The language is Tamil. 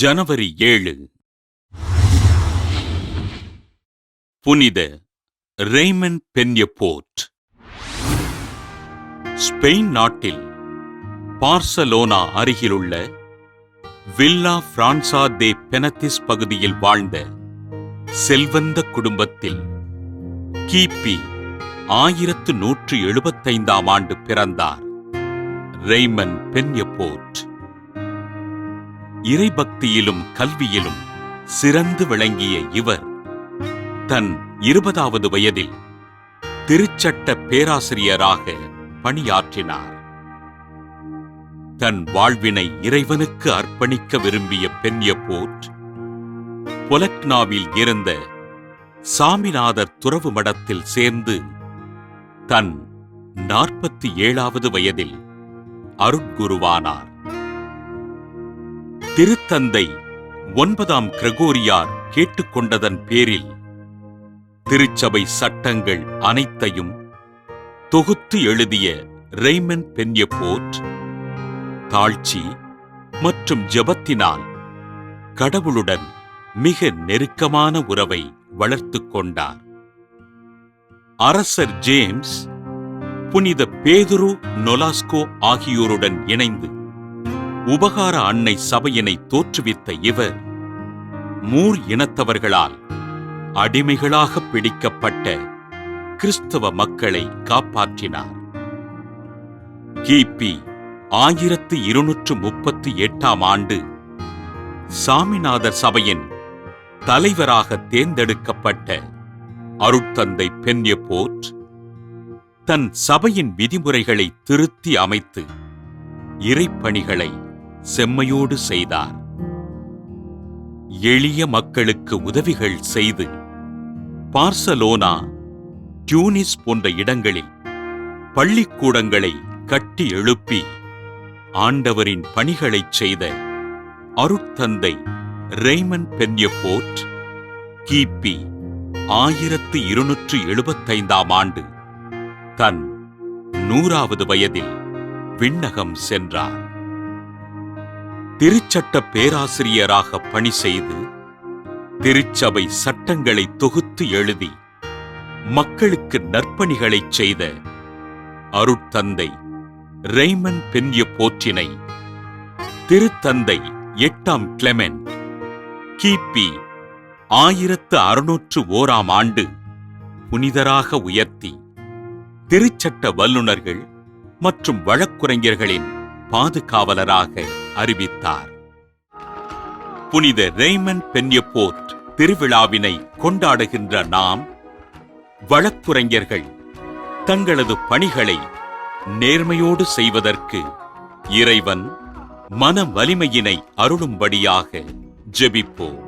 ஜனவரி ஏழு. புனித ரெய்மன் பென்யபோர்ட். ஸ்பெயின் நாட்டில் பார்சலோனா அருகிலுள்ள வில்லா பிரான்சா தே பெனத்திஸ் பகுதியில் வாழ்ந்த செல்வந்த குடும்பத்தில் கிபி ஆயிரத்து நூற்று எழுபத்தைந்தாம் ஆண்டு பிறந்தார் ரெய்மன் பென்யபோர்ட். இறைபக்தியிலும் கல்வியிலும் சிறந்து விளங்கிய இவர். தன் இருபதாவது வயதில் திருச்சட்ட பேராசிரியராக பணியாற்றினார். தன் வாழ்வினை இறைவனுக்கு அர்ப்பணிக்க விரும்பிய பென்யபோர்ட் பொலக்னாவில் இருந்த சாமிநாதர் துறவு மடத்தில் சேர்ந்து தன் நாற்பத்தி ஏழாவது வயதில் அருட்குருவானார். திருத்தந்தை ஒன்பதாம் கிரகோரியார் கேட்டுக்கொண்டதன் பேரில் திருச்சபை சட்டங்கள் அனைத்தையும் தொகுத்து எழுதிய ரெய்மன் பென்யபோர்ட் தாழ்ச்சி மற்றும் ஜபத்தினால் கடவுளுடன் மிக நெருக்கமான உறவை வளர்த்துக் கொண்டார். அரசர் ஜேம்ஸ் புனித பேதுரு நொலாஸ்கோ ஆகியோருடன் இணைந்து உபகார அன்னை சபையினை தோற்றுவித்த இவர் மூர் இனத்தவர்களால் அடிமைகளாக பிடிக்கப்பட்ட கிறிஸ்தவ மக்களை காப்பாற்றினார். கிபி ஆயிரத்து இருநூற்று முப்பத்தி எட்டாம் ஆண்டு சாமிநாதர் சபையின் தலைவராக தேர்ந்தெடுக்கப்பட்ட அருட்தந்தை பென்யபோர்ட் தன் சபையின் விதிமுறைகளை திருத்தி அமைத்து இறைப்பணிகளை செம்மையோடு செய்தார். எளிய மக்களுக்கு உதவிகள் செய்து பார்சலோனா டியூனிஸ் போன்ற இடங்களில் பள்ளிக்கூடங்களை கட்டி எழுப்பி ஆண்டவரின் பணிகளைச் செய்த அருட்தந்தை ரெய்மன் பென்யபோர்ட் கிபி ஆயிரத்து இருநூற்று எழுபத்தைந்தாம் ஆண்டு தன் நூறாவது வயதில் விண்ணகம் சென்றார். திருச்சட்ட பேராசிரியராக பணி செய்து திருச்சபை சட்டங்களை தொகுத்து எழுதி மக்களுக்கு நற்பணிகளைச் செய்த அருட்தந்தை ரெய்மன் பென்ய போற்றினை திருத்தந்தை எட்டாம் கிளெமெண்ட் கிபி ஆயிரத்து அறுநூற்று ஓராம் ஆண்டு புனிதராக உயர்த்தி திருச்சட்ட வல்லுநர்கள் மற்றும் வழக்குரைஞர்களின் பாதுகாவலராக அறிவித்தார். புனித ரெய்மன் பென்யபோர்ட் திருவிழாவினை கொண்டாடுகின்ற நாம் வழக்குரைஞர்கள் தங்களது பணிகளை நேர்மையோடு செய்வதற்கு இறைவன் மன வலிமையினை அருளும்படியாக ஜெபிப்போம்.